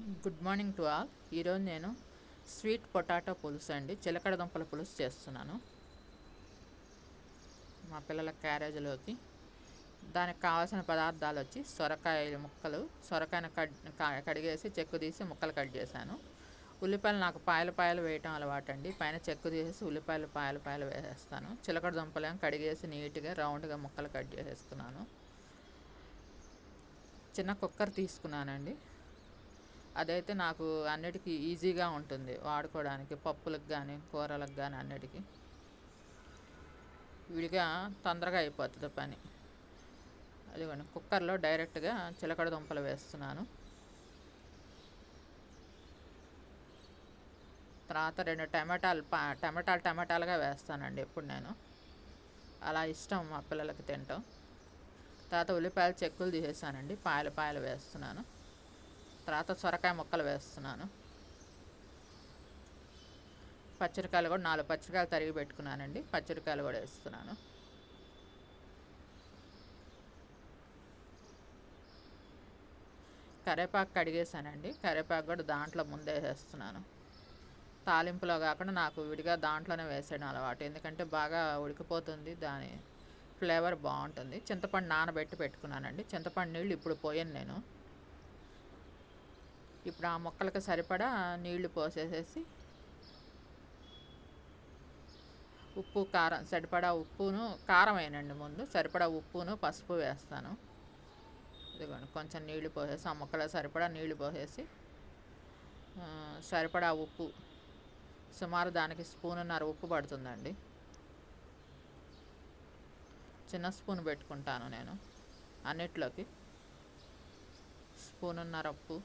Good morning to all. ఈరోజు నేను sweet potato పులుసు అండి. చిలకడ దుంపల పులుసు చేస్తున్నాను. మా పిల్లల క్యారేజీలోకి. దానికి కావాల్సిన పదార్థాలు వచ్చి సొరకాయ ముక్కలు సొరకాయను కడ్ కడిగేసి చెక్కు తీసి ముక్కలు కట్ చేశాను. ఉల్లిపాయలు నాకు పాయలు పాయలు వేయటం అలవాటు అండి పైన చెక్కు తీసేసి ఉల్లిపాయలు పాయలు పాయలు వేసేస్తాను. చిలకడ దుంపలేం కడిగేసి నీట్గా రౌండ్గా ముక్కలు కట్ చేసేసుకున్నాను. చిన్న కుక్కర్ తీసుకున్నానండి. అదైతే నాకు అన్నిటికీ ఈజీగా ఉంటుంది వాడుకోవడానికి పప్పులకు కానీ కూరలకు కానీ అన్నిటికీ. విడిగా తొందరగా అయిపోతుంది పని. అదిగోండి కుక్కర్లో డైరెక్ట్గా చిలకడ దుంపలు వేస్తున్నాను. తర్వాత రెండు టమాటాలు పా టమాటాలు టమాటాలుగా వేస్తానండి ఎప్పుడు నేను. అలా ఇష్టం మా పిల్లలకి తింటాం తర్వాత ఉల్లిపాయలు చెక్కులు తీసేసానండి పాయలు పాయలు వేస్తున్నాను. తర్వాత సొరకాయ ముక్కలు వేస్తున్నాను. పచ్చిమిరకాయలు కూడా నాలుగు పచ్చిమిరకాయలు తరిగి పెట్టుకున్నానండి. పచ్చిమిరకాయలు కూడా వేస్తున్నాను. కరేపాకు కడిగేసానండి కరేపాకు కూడా దాంట్లో ముందే వేస్తున్నాను. తాలింపులో కాకుండా నాకు విడిగా దాంట్లోనే వేసేయడం అలవాటు. ఎందుకంటే బాగా ఉడికిపోతుంది దాని ఫ్లేవర్ బాగుంటుంది. చింతపండు నానబెట్టి పెట్టుకున్నానండి. చింతపండు నీళ్ళు ఇప్పుడు పోయాను నేను. ఇప్పుడు ఆ మొక్కలకు సరిపడా నీళ్ళు పోసేసేసి ఉప్పు కారం సరిపడా ఉప్పును కారం వేయనండి ముందు సరిపడా ఉప్పును పసుపు వేస్తాను. ఇదిగోండి కొంచెం నీళ్ళు పోసేసి ఆ మొక్కలకు సరిపడా నీళ్ళు పోసేసి సరిపడా ఉప్పు సుమారు దానికి స్పూన్నర ఉప్పు పడుతుందండి. చిన్న స్పూన్ పెట్టుకుంటాను నేను అన్నిట్లోకి. స్పూన్నర ఉప్పు.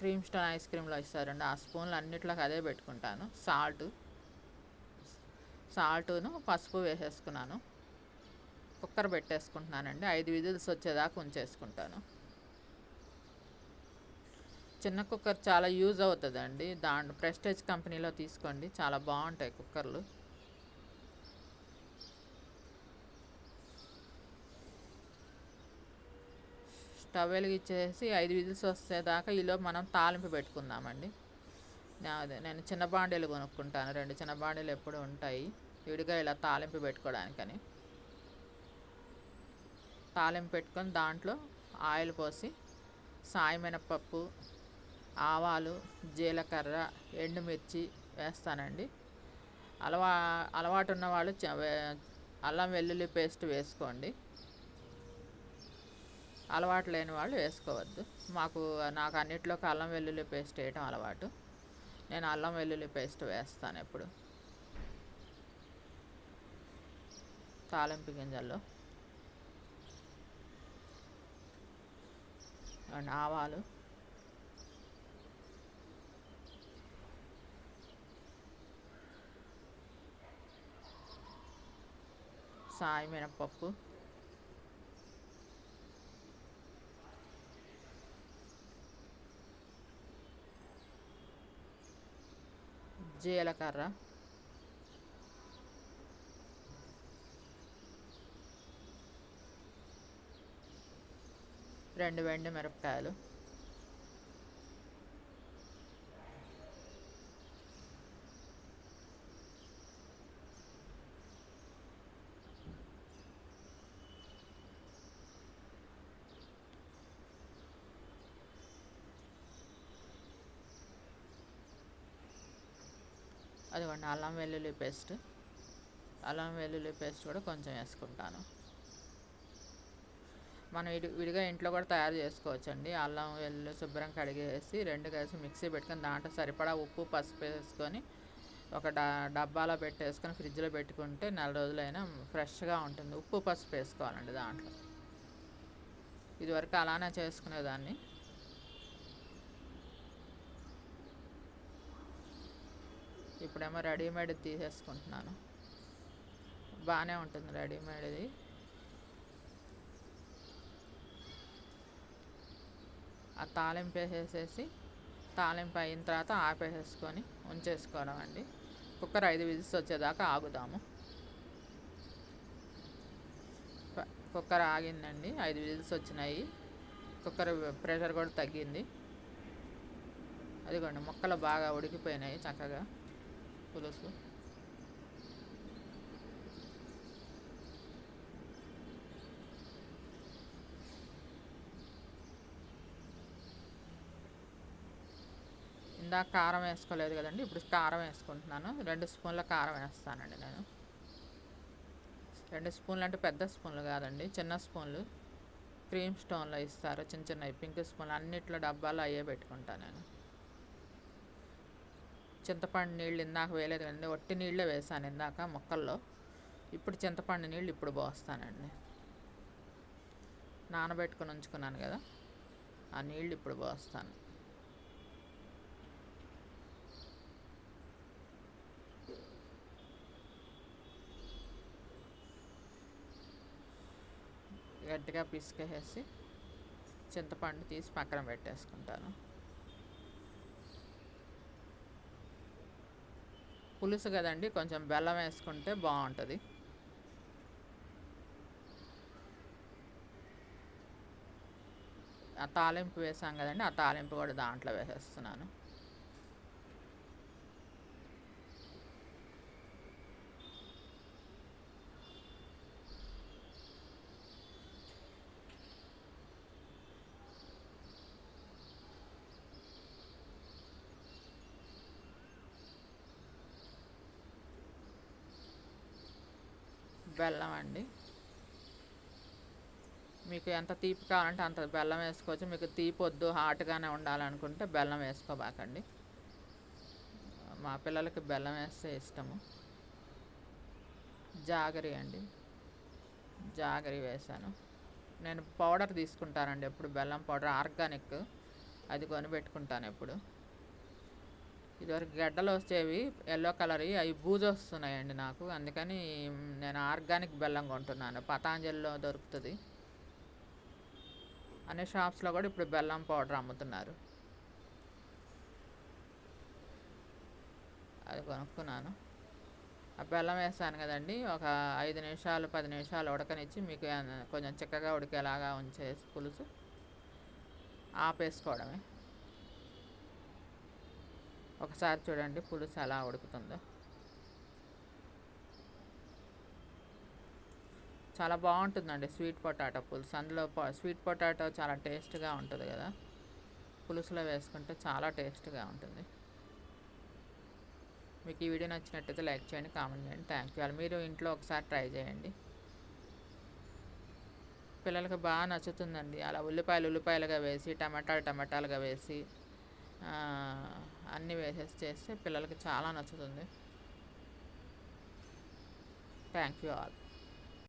క్రీమ్ స్టోన్ ఐస్ క్రీమ్లో ఇస్తారండి. ఆ స్పూన్లు అన్నిట్లోకి అదే పెట్టుకుంటాను. సాల్ట్. సాల్ట్ను పసుపు వేసేసుకున్నాను. కుక్కర్ పెట్టేసుకుంటున్నానండి. ఐదు విజిల్స్ వచ్చేదాకా ఉంచేసుకుంటాను. చిన్న కుక్కర్ చాలా యూజ్ అవుతుందండి. దాంట్లో ప్రెస్టేజ్ కంపెనీలో తీసుకోండి. చాలా బాగుంటాయి కుక్కర్లు. స్టవ్ వెలిగించేసి ఐదు విజిల్స్ వచ్చేదాకా ఈలో మనం తాలింపు పెట్టుకుందామండి. అదే నేను చిన్న బాండీలు కొనుక్కుంటాను. రెండు చిన్న బాండీలు ఎప్పుడు ఉంటాయి. విడిగా ఇలా తాలింపు పెట్టుకోవడానికని తాలింపు పెట్టుకొని దాంట్లో ఆయిల్ పోసి సాయమినపప్పు ఆవాలు జీలకర్ర ఎండుమిర్చి వేస్తానండి. అలవా అలవాటు ఉన్న వాళ్ళు చ- అల్లం వెల్లుల్లి పేస్ట్ వేసుకోండి. అలవాటు లేని వాళ్ళు వేసుకోవద్దు. మాకు నాకు అన్నిట్లోకి అల్లం వెల్లుల్లి పేస్ట్ వేయటం అలవాటు. నేను అల్లం వెల్లుల్లి పేస్ట్ వేస్తాను ఎప్పుడు. తాలింపు గింజల్లో. అండ్ ఆవాలు. సాయి మినపప్పు జీలకర్ర రెండు వెండి మిరపకాయలు. అదిగోండి అల్లం వెల్లుల్లి పేస్ట్. అల్లం వెల్లుల్లి పేస్ట్ కూడా కొంచెం వేసుకుంటాను. మనం విడి విడిగా ఇంట్లో కూడా తయారు చేసుకోవచ్చండి. అల్లం వెల్లుల్లి శుభ్రం కడిగేసి రెండు కలిసి మిక్సీ పెట్టుకొని దాంట్లో సరిపడా ఉప్పు పసుపు వేసుకొని ఒక డబ్బాలో పెట్టేసుకొని ఫ్రిడ్జ్లో పెట్టుకుంటే నెల రోజులైనా ఫ్రెష్గా ఉంటుంది. ఉప్పు పసుపు వేసుకోవాలండి దాంట్లో. ఇదివరకు అలానే చేసుకునేదాన్ని. ఇప్పుడేమో రెడీమేడ్ తీసేసుకుంటున్నాను. బాగానే ఉంటుంది రెడీమేడ్ది. ఆ తాలింపు వేసేసేసి తాలింపు అయిన తర్వాత ఆపేసేసుకొని ఉంచేసుకోవడం అండి కుక్కర్ ఐదు విజిల్స్ వచ్చేదాకా ఆగుదాము. కుక్కర్ ఆగిందండి ఐదు విజిల్స్ వచ్చినాయి. కుక్కర్ ప్రెషర్ కూడా తగ్గింది. అదిగోండి మొక్కలు బాగా ఉడికిపోయినాయి చక్కగా. పులుసు ఇందాక కారం వేసుకోలేదు కదండి ఇప్పుడు కారం వేసుకుంటున్నాను. రెండు స్పూన్ల కారం వేస్తానండి నేను. రెండు స్పూన్లు అంటే పెద్ద స్పూన్లు కాదండి చిన్న స్పూన్లు. క్రీమ్ స్టోన్లో ఇస్తారు చిన్న చిన్నవి పింక్ స్పూన్లు అన్నిట్లో డబ్బాలు అయ్యే పెట్టుకుంటాను నేను. చింతపండు నీళ్ళు ఇందాక వేయలేదు కదండి. ఒట్టి నీళ్ళే వేసాను ఇందాక మొక్కల్లో. ఇప్పుడు చింతపండు నీళ్ళు ఇప్పుడు పోస్తానండి. నానబెట్టుకుని ఉంచుకున్నాను కదా ఆ నీళ్ళు ఇప్పుడు పోస్తాను. గట్టిగా పిసికేసి చింతపండు తీసి పక్కన పెట్టేసుకుంటాను. పులుసు కదండి కొంచెం బెల్లం వేసుకుంటే బాగుంటుంది. ఆ తాలింపు వేసాం కదండి ఆ తాలింపు కూడా దాంట్లో వేసేస్తున్నాను. బెల్లం అండి మీకు ఎంత తీపి కావాలంటే అంత బెల్లం వేసుకోవచ్చు. మీకు తీపి వద్దు హాట్గానే ఉండాలనుకుంటే బెల్లం వేసుకోబాకండి. మా పిల్లలకి బెల్లం వేస్తే ఇష్టము. జాగరి అండి. జాగరి వేసాను నేను పౌడర్ తీసుకుంటానండి ఎప్పుడు బెల్లం పౌడర్ ఆర్గానిక్. అది కొనిపెట్టుకుంటాను ఎప్పుడు. ఇదివరకు గడ్డలు వచ్చేవి ఎల్లో కలర్ అవి బూజు వస్తున్నాయండి నాకు. అందుకని నేను ఆర్గానిక్ బెల్లం కొంటున్నాను. పతాంజలిలో దొరుకుతుంది. అనే షాప్స్లో కూడా ఇప్పుడు బెల్లం పౌడర్ అమ్ముతున్నారు. అది కొనుక్కున్నాను. ఆ బెల్లం వేసాను కదండి. ఒక ఐదు నిమిషాలు పది నిమిషాలు ఉడకనిచ్చి మీకు కొంచెం చిక్కగా ఉడికేలాగా ఉంచేసి పులుసు ఆపేసుకోవడమే. ఒకసారి చూడండి పులుసు ఎలా ఉడుకుతుందో. చాలా బాగుంటుందండి స్వీట్ పొటాటో పులుసు. అందులో స్వీట్ పొటాటో చాలా టేస్ట్గా ఉంటుంది కదా. పులుసులో వేసుకుంటే చాలా టేస్ట్గా ఉంటుంది. మీకు ఈ వీడియో నచ్చినట్టయితే లైక్ చేయండి కామెంట్ చేయండి. థ్యాంక్ యూ మీరు ఇంట్లో ఒకసారి ట్రై చేయండి. పిల్లలకి బాగా నచ్చుతుందండి. అలా ఉల్లిపాయలు ఉల్లిపాయలుగా వేసి టమాటాలు టమాటాలుగా వేసి అన్నీ వేసేసి చేస్తే పిల్లలకి చాలా నచ్చుతుంది. Thank you all